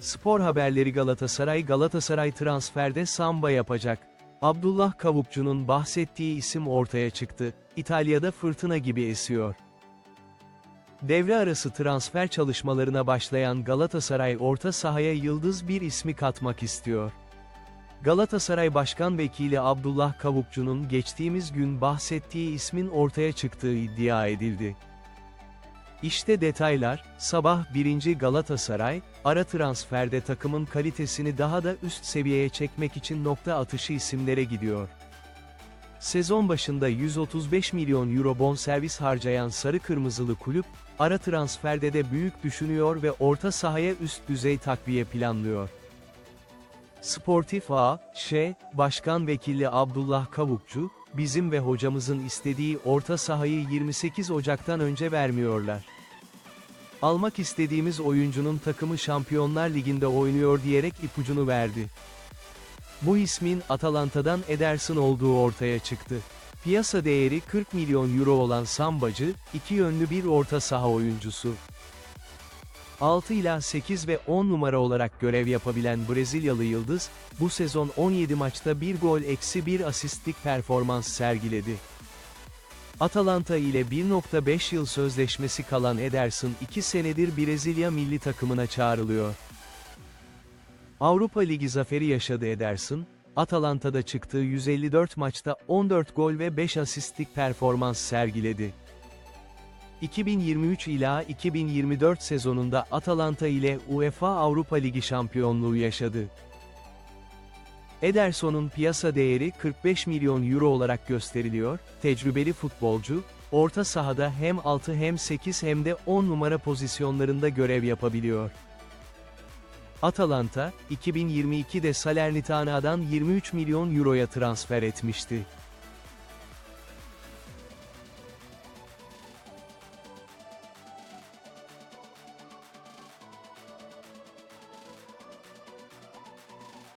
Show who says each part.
Speaker 1: Spor haberleri Galatasaray Galatasaray transferde samba yapacak. Abdullah Kavukçu'nun bahsettiği isim ortaya çıktı. İtalya'da fırtına gibi esiyor. Devre arası transfer çalışmalarına başlayan Galatasaray orta sahaya yıldız bir ismi katmak istiyor. Galatasaray Başkan Vekili Abdullah Kavukçu'nun geçtiğimiz gün bahsettiği ismin ortaya çıktığı iddia edildi. İşte detaylar, sabah 1. Galatasaray, ara transferde takımın kalitesini daha da üst seviyeye çekmek için nokta atışı isimlere gidiyor. Sezon başında 135 milyon euro bonservis harcayan Sarı Kırmızılı kulüp, ara transferde de büyük düşünüyor ve orta sahaya üst düzey takviye planlıyor. Sportif A, Ş, Başkan Vekili Abdullah Kavukçu, bizim ve hocamızın istediği orta sahayı 28 Ocak'tan önce vermiyorlar. Almak istediğimiz oyuncunun takımı Şampiyonlar Ligi'nde oynuyor diyerek ipucunu verdi. Bu ismin Atalanta'dan Ederson olduğu ortaya çıktı. Piyasa değeri 40 milyon euro olan Sambacı, iki yönlü bir orta saha oyuncusu. 6 ila 8 ve 10 numara olarak görev yapabilen Brezilyalı Yıldız, bu sezon 17 maçta 1 gol eksi 1 asistlik performans sergiledi. Atalanta ile 1.5 yıl sözleşmesi kalan Ederson 2 senedir Brezilya milli takımına çağrılıyor. Avrupa Ligi zaferi yaşadı Ederson, Atalanta'da çıktığı 154 maçta 14 gol ve 5 asistlik performans sergiledi. 2023 ila 2024 sezonunda Atalanta ile UEFA Avrupa Ligi şampiyonluğu yaşadı. Ederson'un piyasa değeri 45 milyon euro olarak gösteriliyor, tecrübeli futbolcu, orta sahada hem 6 hem 8 hem de 10 numara pozisyonlarında görev yapabiliyor. Atalanta, 2022'de Salernitana'dan 23 milyon euroya transfer etmişti.